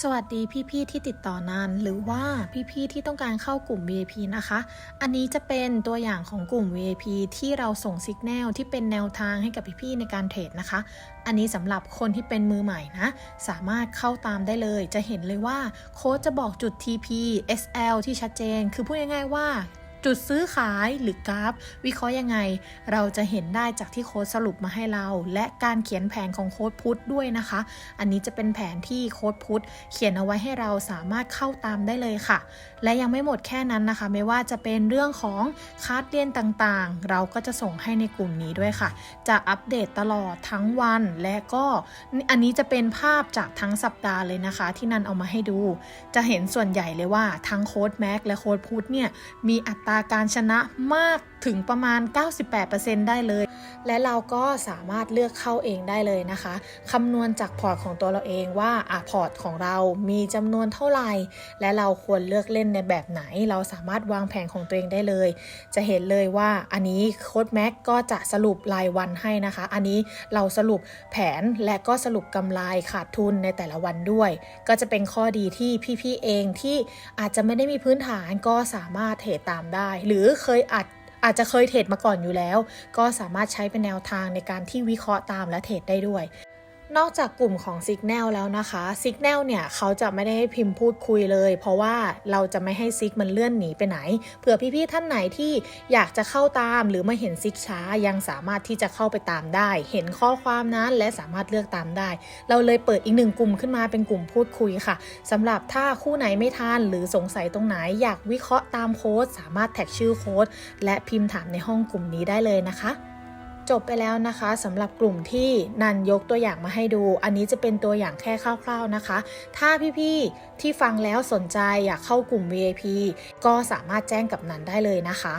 สวัสดีพี่ๆที่ติดต่อนานหรือว่าพี่ๆที่ต้องการเข้ากลุ่ม VIP นะคะ อันนี้จะเป็นตัวอย่างของกลุ่ม VIP ที่เราส่งสิกแนลที่เป็นแนวทางให้กับพี่ๆในการเทรดนะคะ อันนี้สำหรับคนที่เป็นมือใหม่นะ สามารถเข้าตามได้เลย จะเห็นเลยว่าโค้ดจะบอกจุด TP SL ที่ชัดเจน คือพูดง่ายๆว่า จุดซื้อขายหรือกราฟ วิเคราะห์ยังไง เราจะเห็นได้จากที่โค้ดสรุปมาให้เรา และการเขียนแผนของโค้ดพุทธด้วยนะคะ อันนี้จะเป็นแผนที่โค้ดพุทธเขียนเอาไว้ให้เราสามารถเข้าตามได้เลยค่ะ และยังไม่หมดแค่นั้นนะคะ ไม่ว่าจะเป็นเรื่องของคาร์ดเรียนต่างๆ เราก็จะส่งให้ในกลุ่มนี้ด้วยค่ะ จะอัปเดตตลอดทั้งวันและก็อันนี้จะเป็นภาพจากทั้งสัปดาห์เลยนะคะ ที่นันเอามาให้ดู จะเห็นส่วนใหญ่เลยว่าทั้งโค้ดแม็กและโค้ดพุทธเนี่ยมีอัตราการชนะมากถึงประมาณ 98%ได้เลย และเราก็สามารถเลือกเข้าเองได้เลยนะคะคำนวณจากพอร์ตของตัวเราเองว่าอะพอร์ตของเรามีจำนวนเท่าไหร่ และเราควรเลือกเล่นในแบบไหน เราสามารถวางแผนของตัวเองได้เลย จะเห็นเลยว่าอันนี้โค้ดแม็กก็จะสรุปรายวันให้นะคะ อันนี้เราสรุปแผนและก็สรุปกำไรขาดทุนในแต่ละวันด้วย ก็จะเป็นข้อดีที่พี่ๆเองที่อาจจะไม่ได้มีพื้นฐานก็สามารถเทรดตามได้ หรือเคยอัด อาจจะเคยเทรดมาก่อนอยู่แล้ว ก็สามารถใช้เป็นแนวทางในการที่วิเคราะห์ตามและเทรดได้ด้วย นอกจากกลุ่มของ Signal แล้วนะคะ Signal เนี่ยเขาจะไม่ได้ให้พิมพ์พูดคุยเลย เพราะว่าเราจะไม่ให้ซิกมันเลื่อนหนีไปไหนเผื่อพี่ๆท่านไหนที่อยากจะเข้าตามหรือไม่เห็นซิกช้ายังสามารถที่จะเข้าไปตามได้ เห็นข้อความนั้นและสามารถเลือกตามได้ เราเลยเปิดอีกหนึ่งกลุ่มขึ้นมาเป็นกลุ่มพูดคุยค่ะสำหรับถ้าคู่ไหนไม่ทันหรือสงสัยตรงไหน อยากวิเคราะห์ตามโค้ดสามารถแท็กชื่อโค้ดและพิมพ์ถามในห้องกลุ่มนี้ได้เลยนะคะ จบไปแล้วนะคะสำหรับกลุ่มที่นันยกตัวอย่างมาให้ดู อันนี้จะเป็นตัวอย่างแค่คร่าวๆนะคะ ถ้าพี่ๆที่ฟังแล้วสนใจอยากเข้ากลุ่ม VIP ก็สามารถแจ้งกับนันได้เลยนะคะ